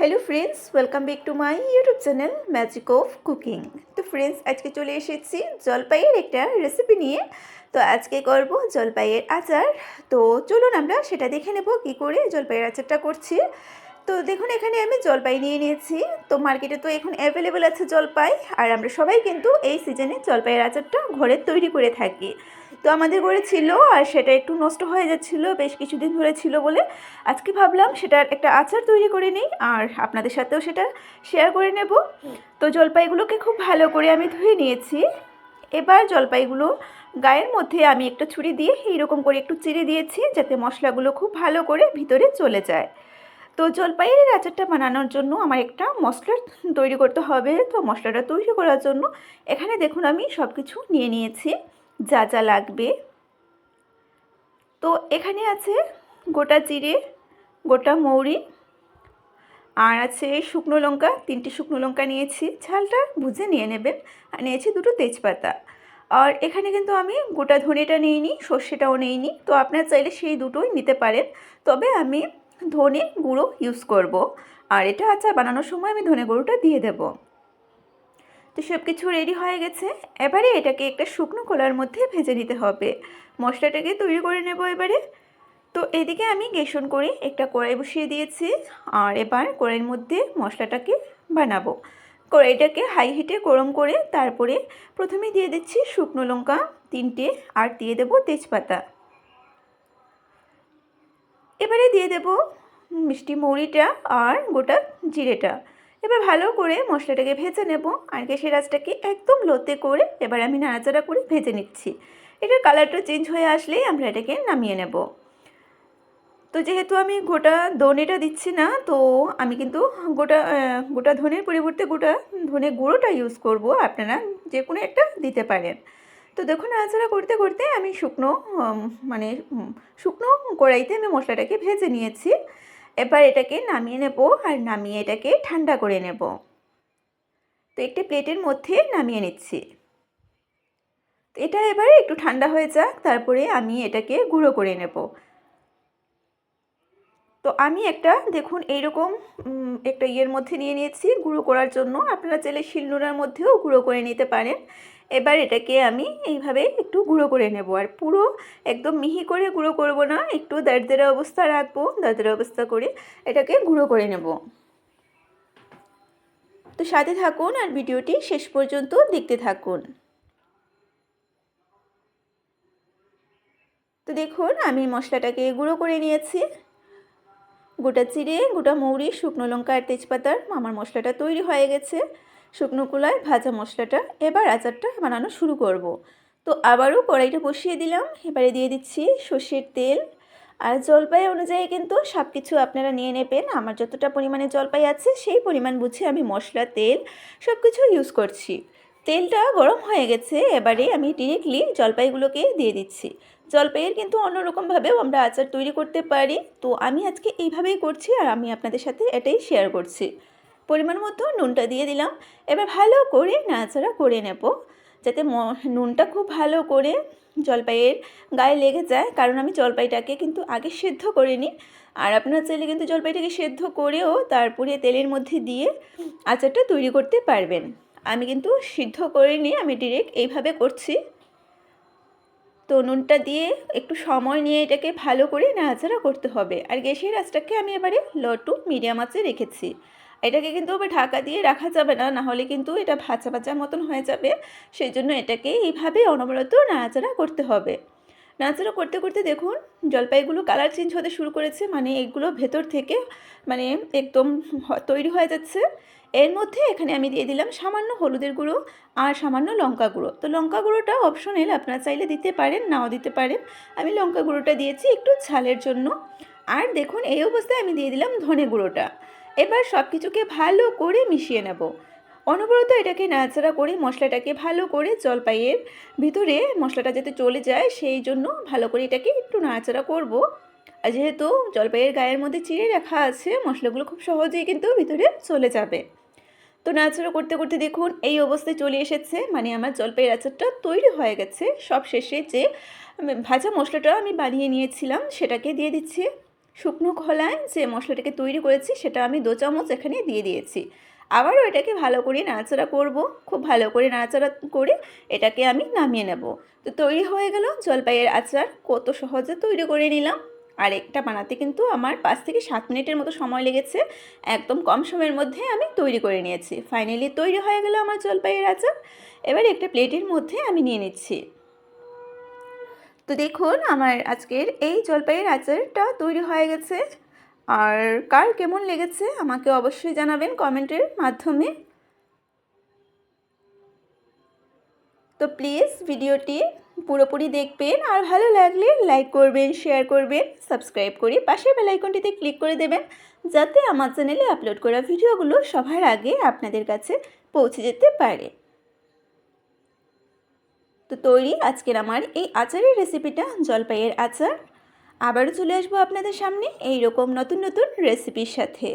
Hello friends welcome back to my YouTube channel magic of cooking তো friends আজকে চলে এসেছি জলপাইয়ের একটা রেসিপি নিয়ে। তো আজকে করব জলপাইয়ের আচার। তো চলুন আমরা সেটা দেখে নেব, কি করে জলপাইয়ের আচারটা করছি। তো দেখুন, এখানে আমি জলপাই নিয়ে নিয়েছি। তো মার্কেটে তো এখন অ্যাভেলেবেল আছে জলপাই। আর আমরা সবাই কিন্তু এই সিজনে জলপাইয়ের আচারটা ঘরে তৈরি করে থাকি। তো আমাদের ঘরে ছিল আর সেটা একটু নষ্ট হয়ে যাচ্ছিল, বেশ কিছুদিন ধরে ছিল বলে। আজকে ভাবলাম সেটার একটা আচার তৈরি করে নিই আর আপনাদের সাথেও সেটা শেয়ার করে নেব। তো জলপাইগুলোকে খুব ভালো করে আমি ধুয়ে নিয়েছি। এবার জলপাইগুলো গায়ের মধ্যে আমি একটা ছুরি দিয়ে এইরকম করে একটু চিড়ে দিয়েছি, যাতে মশলাগুলো খুব ভালো করে ভিতরে চলে যায়। তো জলপাইয়ের আচারটা বানানোর জন্য আমার একটা মশলা তৈরি করতে হবে। তো মশলাটা তৈরি করার জন্য এখানে দেখুন আমি সব কিছু নিয়ে নিয়েছি, যা যা লাগবে। তো এখানে আছে গোটা জিরে, গোটা মৌরি, আর আছে শুকনো লঙ্কা, তিনটি শুকনো লঙ্কা নিয়েছি। ঝালটা বুঝে নিয়ে নেবেন। আর নিয়েছি দুটো তেজপাতা। আর এখানে কিন্তু আমি গোটা ধনেটা নিইনি, সর্ষেটাও নিইনি। তো আপনার চাইলে সেই দুটোই নিতে পারেন। তবে আমি ধনে গুঁড়ো ইউজ করব। আর এটা আচার বানানোর সময় আমি ধনে গুঁড়োটা দিয়ে দেব। তো সব কিছু রেডি হয়ে গেছে। এবারে এটাকে একটা শুকনো কলার মধ্যে ভেজে নিতে হবে। মশলাটাকে তৈরি করে নেব এবারে। তো এদিকে আমি গেসন করে একটা কড়াই বসিয়ে দিয়েছি। আর এবার কড়াইয়ের মধ্যে মশলাটাকে বানাবো। কড়াইটাকে হাই হিটে গরম করে তারপরে প্রথমে দিয়ে দিচ্ছি শুকনো লঙ্কা তিনটে আর দিয়ে দেবো তেজপাতা। এবারে দিয়ে দেব মিষ্টি মুড়িটা আর গোটা জিরেটা। এবার ভালো করে মশলাটাকে ভেজে নেব আর গ্যাসের আঁচটাকে একদম লোতে করে এবার আমি নাড়াচাড়া করে ভেজে নিচ্ছি। এটার কালারটা চেঞ্জ হয়ে আসলেই আমরা এটাকে নামিয়ে নেব। তো যেহেতু আমি গোটা ধনেটা দিচ্ছি না, তো আমি কিন্তু গোটা গোটা ধনের পরিবর্তে গোটা ধনে গুঁড়োটা ইউজ করব। আপনারা যে কোনো একটা দিতে পারেন। তো দেখুন, নাড়াচাড়া করতে করতে আমি শুকনো মানে শুকনো কড়াইতে আমি মশলাটাকে ভেজে নিয়েছি। এবার এটাকে নামিয়ে নেব আর নামিয়ে এটাকে ঠান্ডা করে নেব। তো একটি প্লেটের মধ্যে নামিয়ে নিচ্ছি। তো এটা এবারে একটু ঠান্ডা হয়ে যাক, তারপরে আমি এটাকে গুঁড়ো করে নেব। তো আমি একটা, দেখুন, এইরকম একটা ইয়ের মধ্যে নিয়ে নিয়েছি। গুঁড়ো করার জন্য আপনারা চাইলে শিলনোড়ার মধ্যেও গুঁড়ো করে নিতে পারেন। এবার এটাকে আমি এইভাবে একটু গুঁড়ো করে নেব। আর পুরো একদম মিহি করে গুঁড়ো করব না, একটু দাঁড়দেরা অবস্থা রাখব দাঁড়দেরা অবস্থা করে এটাকে গুঁড়ো করে নেব। তো সাথে থাকুন আর ভিডিওটি শেষ পর্যন্ত দেখতে থাকুন। তো দেখুন, আমি মশলাটাকে গুঁড়ো করে নিয়েছি। গোটা চিড়ে গোটা মৌরি, শুকনো লঙ্কা আর তেজপাতার আমার মশলাটা তৈরি হয়ে গেছে। শুকনো কুলায় ভাজা মশলাটা এবার আচারটা বানানো শুরু করব। তো আবারও কড়াইটা বসিয়ে দিলাম। এবারে দিয়ে দিচ্ছি সর্ষের তেল। আর জলপাই অনুযায়ী কিন্তু সব কিছু আপনারা নিয়ে নেবেন। আমার যতটা পরিমাণে জলপাই আছে সেই পরিমাণ বুঝে আমি মশলা, তেল সব কিছু ইউজ করছি। তেলটা গরম হয়ে গেছে, এবারে আমি ডিরেক্টলি জলপাইগুলোকে দিয়ে দিচ্ছি। জলপাইয়ের কিন্তু অন্যরকমভাবেও আমরা আচার তৈরি করতে পারি। তো আমি আজকে এইভাবেই করছি আর আমি আপনাদের সাথে এটাই শেয়ার করছি। পরিমাণ মতো নুনটা দিয়ে দিলাম। এবার ভালো করে নাড়াচাড়া করে নেব। যাতে নুনটা খুব ভালো করে জলপাইয়ের গায়ে লেগে যায়। কারণ আমি জলপাইটাকে কিন্তু আগে সেদ্ধ করে নিই আর আপনার চাইলে কিন্তু জলপাইটাকে সেদ্ধ করেও তারপরে তেলের মধ্যে দিয়ে আচারটা তৈরি করতে পারবেন। আমি কিন্তু সিদ্ধ করিনি, আমি ডিরেক্ট এইভাবে করছি। তো নুনটা দিয়ে একটু সময় নিয়ে এটাকে ভালো করে নাড়াচাড়া করতে হবে। আর গ্যাসের আঁচটাকে আমি এবারে লো টু মিডিয়াম আঁচে রেখেছি। এটাকে কিন্তু ঢাকা দিয়ে রাখা যাবে না, নাহলে কিন্তু এটা ভাজা ভাজার মতন হয়ে যাবে। সেই জন্য এটাকে এইভাবে অনবরত নাড়াচাড়া করতে হবে। নাড়াচাড়া করতে করতে দেখুন, জলপাইগুলো কালার চেঞ্জ হতে শুরু করেছে মানে এগুলো ভেতর থেকে মানে একদম তৈরি হয়ে যাচ্ছে। এর মধ্যে এখানে আমি দিয়ে দিলাম সামান্য হলুদের গুঁড়ো আর সামান্য লঙ্কা গুঁড়ো। তো লঙ্কা গুঁড়োটা অপশনাল আপনারা চাইলে দিতে পারেন, নাও দিতে পারেন। আমি লঙ্কা গুঁড়োটা দিয়েছি একটু ঝালের জন্য। আর দেখুন, এই অবস্থায় আমি দিয়ে দিলাম ধনে গুঁড়োটা। এবার সব কিছুকে ভালো করে মিশিয়ে নেব। অনবরত এটাকে নাড়াচাড়া করে মশলাটাকে ভালো করে জলপাইয়ের ভিতরে মশলাটা যাতে চলে যায়, সেই জন্য ভালো করে এটাকে একটু নাড়াচাড়া করব। আর যেহেতু জলপাইয়ের গায়ের মধ্যে চিড়ে রাখা আছে, মশলাগুলো খুব সহজেই কিন্তু ভিতরে চলে যাবে। তো নাড়াচাড়া করতে করতে দেখুন, এই অবস্থায় চলে এসেছে। মানে আমার জলপাইয়ের আচারটা তৈরি হয়ে গেছে। সব শেষে যে ভাজা মশলাটা আমি বানিয়ে নিয়েছিলাম, সেটাকে দিয়ে দিচ্ছি। শুকনো খোলায় যে মশলাটাকে তৈরি করেছি, সেটা আমি দু চামচ এখানে দিয়ে দিয়েছি। আবারও এটাকে ভালো করে নাড়াচাড়া করব, খুব ভালো করে নাড়াচাড়া করে এটাকে আমি নামিয়ে নেব। তো তৈরি হয়ে গেল, জলপাইয়ের আচার কত সহজে তৈরি করে নিলাম। আর একটা বানাতে কিন্তু আমার পাঁচ থেকে সাত মিনিটের মতো সময় লেগেছে। একদম কম সময়ের মধ্যে আমি তৈরি করে নিয়েছি। ফাইনালি তৈরি হয়ে গেল আমার জলপাইয়ের আচার। এবার একটা প্লেটের মধ্যে আমি নিয়ে নিচ্ছি। তো দেখুন, আমার আজকের এই জলপাইয়ের আচারটা তৈরি হয়ে গেছে। আর কার কেমন লেগেছে আমাকে অবশ্যই জানাবেন কমেন্টের মাধ্যমে। তো প্লিজ ভিডিওটি পুরোপুরি দেখবেন আর ভালো লাগলে লাইক করবেন, শেয়ার করবেন, সাবস্ক্রাইব করে পাশের বেলাইকনটিতে ক্লিক করে দেবেন, যাতে আমার চ্যানেলে আপলোড করা ভিডিওগুলো সবার আগে আপনাদের কাছে পৌঁছে যেতে পারে। তো তৈরি আজকের আমার এই আচারের রেসিপিটা জলপাইয়ের আচার। আবারও চলে আসব আপনাদের সামনে এই রকম নতুন নতুন রেসিপির সাথে।